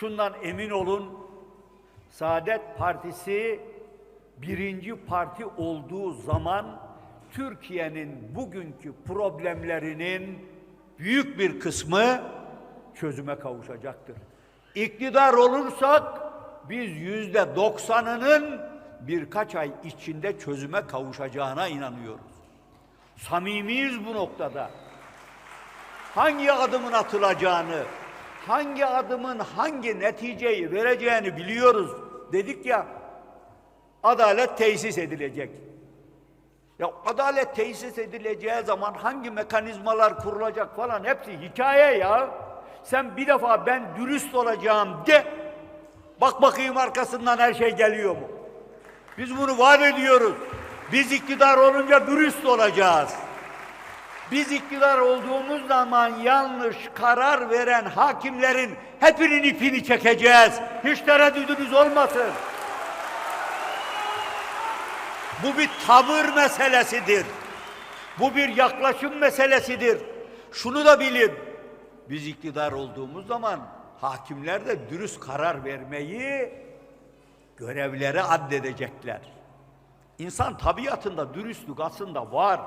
Şundan emin olun, Saadet Partisi birinci parti olduğu zaman Türkiye'nin bugünkü problemlerinin büyük bir kısmı çözüme kavuşacaktır. İktidar olursak biz yüzde doksanının birkaç ay içinde çözüme kavuşacağına inanıyoruz. Samimiyiz bu noktada. Hangi adımın atılacağını, hangi adımın hangi neticeyi vereceğini biliyoruz. Dedik ya, adalet tesis edilecek. Ya adalet tesis edileceği zaman hangi mekanizmalar kurulacak falan hepsi hikaye ya. Sen bir defa ben dürüst olacağım de. Bak bakayım arkasından her şey geliyor mu? Biz bunu vaat ediyoruz. Biz iktidar olunca dürüst olacağız. Biz iktidar olduğumuz zaman yanlış karar veren hakimlerin hepinin ipini çekeceğiz. Hiç tereddüdünüz olmasın. Bu bir tavır meselesidir. Bu bir yaklaşım meselesidir. Şunu da bilin. Biz iktidar olduğumuz zaman hakimler de dürüst karar vermeyi görevleri addedecekler. İnsan tabiatında dürüstlük aslında var.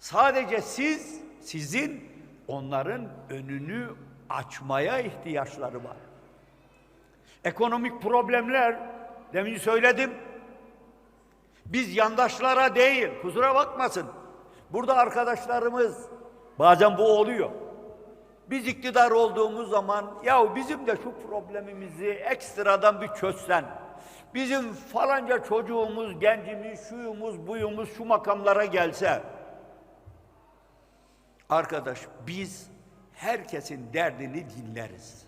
Sadece siz, sizin onların önünü açmaya ihtiyaçları var. Ekonomik problemler, demin söyledim, biz yandaşlara değil, kusura bakmasın. Burada arkadaşlarımız, bazen bu oluyor. Biz iktidar olduğumuz zaman, ya bizim de şu problemimizi ekstradan bir çözsen, bizim falanca çocuğumuz, gencimiz, şuyumuz, buyumuz şu makamlara gelse, arkadaş biz herkesin derdini dinleriz.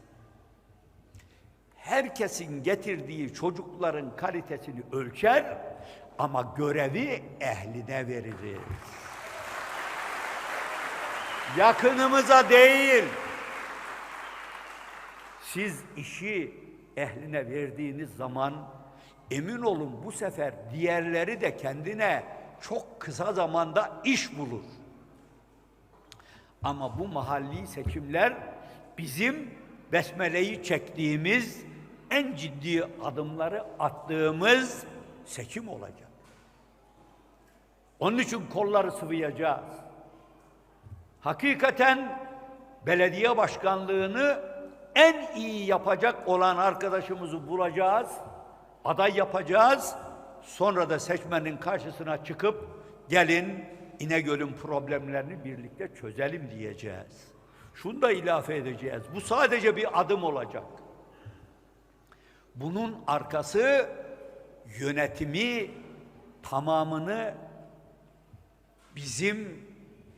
Herkesin getirdiği çocukların kalitesini ölçer ama görevi ehline veririz. Yakınımıza değil. Siz işi ehline verdiğiniz zaman emin olun bu sefer diğerleri de kendine çok kısa zamanda iş bulur. Ama bu mahalli seçimler bizim besmeleyi çektiğimiz en ciddi adımları attığımız seçim olacak. Onun için kolları sıvayacağız. Hakikaten belediye başkanlığını en iyi yapacak olan arkadaşımızı bulacağız, aday yapacağız. Sonra da seçmenin karşısına çıkıp gelin İnegöl'ün problemlerini birlikte çözelim diyeceğiz. Şunu da ilave edeceğiz. Bu sadece bir adım olacak. Bunun arkası yönetimi tamamını bizim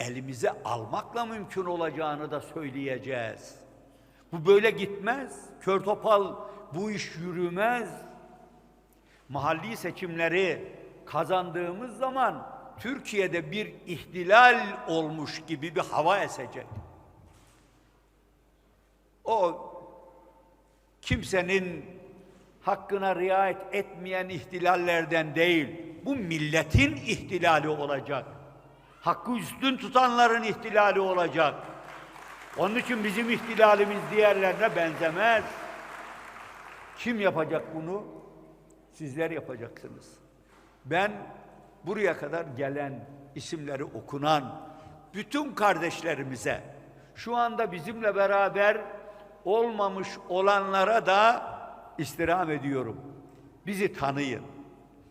elimize almakla mümkün olacağını da söyleyeceğiz. Bu böyle gitmez. Kör topal bu iş yürümez. Mahalli seçimleri kazandığımız zaman Türkiye'de bir ihtilal olmuş gibi bir hava esecek. O kimsenin hakkına riayet etmeyen ihtilallerden değil, bu milletin ihtilali olacak. Hakkı üstün tutanların ihtilali olacak. Onun için bizim ihtilalimiz diğerlerine benzemez. Kim yapacak bunu? Sizler yapacaksınız. Ben buraya kadar gelen isimleri okunan bütün kardeşlerimize şu anda bizimle beraber olmamış olanlara da istirham ediyorum. Bizi tanıyın.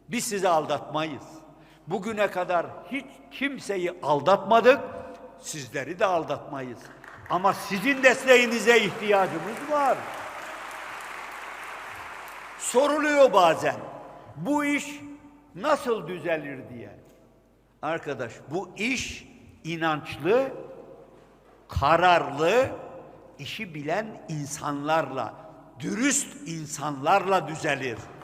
Biz sizi aldatmayız. Bugüne kadar hiç kimseyi aldatmadık, sizleri de aldatmayız. Ama sizin desteğinize ihtiyacımız var. Soruluyor bazen. Bu iş nasıl düzelir diye. Arkadaş bu iş inançlı, kararlı, işi bilen insanlarla, dürüst insanlarla düzelir.